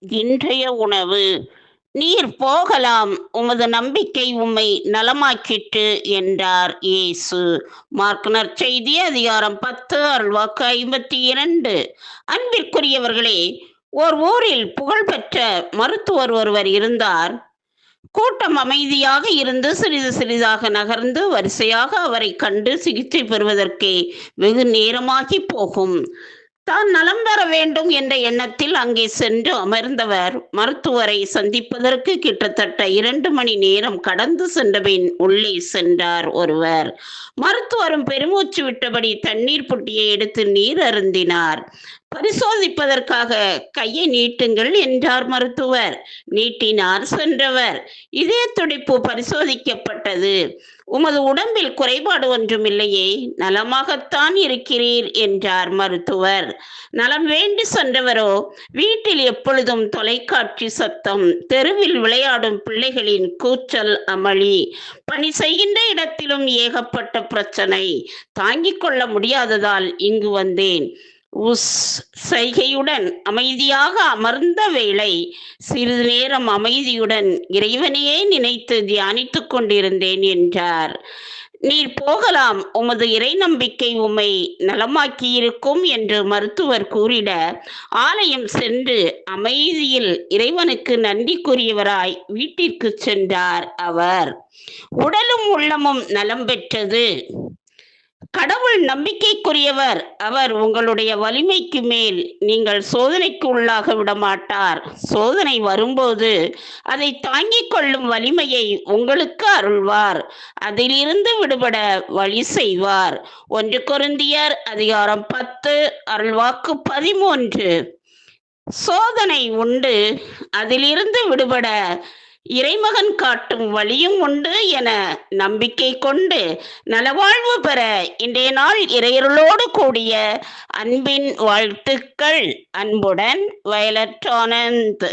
இன்றைய உணவு. நீர் போகலாம் உமது நம்பிக்கை உம்மை நலமாக்கிற்று என்றார் இயேசு. மார்க்னர் செய்தி அதிகாரம் பத்து அருள்வாக்கு ஐம்பத்தி இரண்டு. அன்பிற்குரியவர்களே ஓர் ஊரில் புகழ்பெற்ற மருத்துவர் ஒருவர் இருந்தார். கூட்டம் அமைதியாக இருந்து சிறிது சிறிதாக நகர்ந்து வரிசையாக அவரை கண்டு சிகிச்சை பெறுவதற்கே வெகு நேரமாகி போகும். தான் நலம் வர வேண்டும் என்ற எண்ணத்தில் அங்கே சென்று அமர்ந்தவர். மருத்துவரை சந்திப்பதற்கு கிட்டத்தட்ட இரண்டு மணி நேரம் கடந்து சென்றபின் உள்ளே சென்றார் ஒருவர். மருத்துவரும் பெருமூச்சு விட்டபடி தண்ணீர் புட்டியை எடுத்து நீர் அருந்தினார். பரிசோதிப்பதற்காக கையை நீட்டுங்கள் என்றார் மருத்துவர். நீட்டினார் சென்றவர். இதய துடிப்பு பரிசோதிக்கப்பட்டது. உமது உடம்பில் குறைபாடு ஒன்றுமில்லையே நலமாகத்தான் இருக்கிறீர் என்றார் மருத்துவர். நலம் வேண்டி சென்றவரோ வீட்டில் எப்பொழுதும் தொலைக்காட்சி சத்தம் தெருவில் விளையாடும் பிள்ளைகளின் கூச்சல் அமளி பணி செய்கின்ற இடத்திலும் ஏகப்பட்ட பிரச்சனை தாங்கிக் கொள்ள முடியாததால் இங்கு வந்தேன். உஸ் செய்கையுடன் அமைதியாக அமர்ந்த வேளை சிறிது நேரம் அமைதியுடன் இறைவனையே நினைத்து தியானித்துக் கொண்டிருந்தேன் என்றார். நீர் போகலாம் உமது இறை நம்பிக்கை உம்மை நலமாக்கியிருக்கும் என்று மருத்துவர் கூறிட ஆலயம் சென்று அமைதியில் இறைவனுக்கு நன்றி கூறியவராய் வீட்டிற்கு சென்றார் அவர். உடலும் உள்ளமும் நலம் பெற்றது. கடவுள் நம்பிக்கைக்குரியவர். அவர் உங்களுடைய வலிமைக்கு மேல் நீங்கள் சோதனைக்கு உள்ளாக விடமாட்டார். சோதனை வரும்போது அதை தாங்கிக் கொள்ளும் வலிமையை உங்களுக்கு அருள்வார். அதிலிருந்து விடுபட வழி செய்வார். ஒன்று கொருந்தியர் அதிகாரம் பத்து அருள்வாக்கு பதிமூன்று. சோதனை உண்டு. அதிலிருந்து விடுபட இறைமகன் காட்டும் வழியும் உண்டு என நம்பிக்கை கொண்டு நலவாழ்வு பெற இன்றைய நாள் இறையருளோடு கூடிய அன்பின் வாழ்த்துக்கள். அன்புடன் வயலட் ஆனந்த்.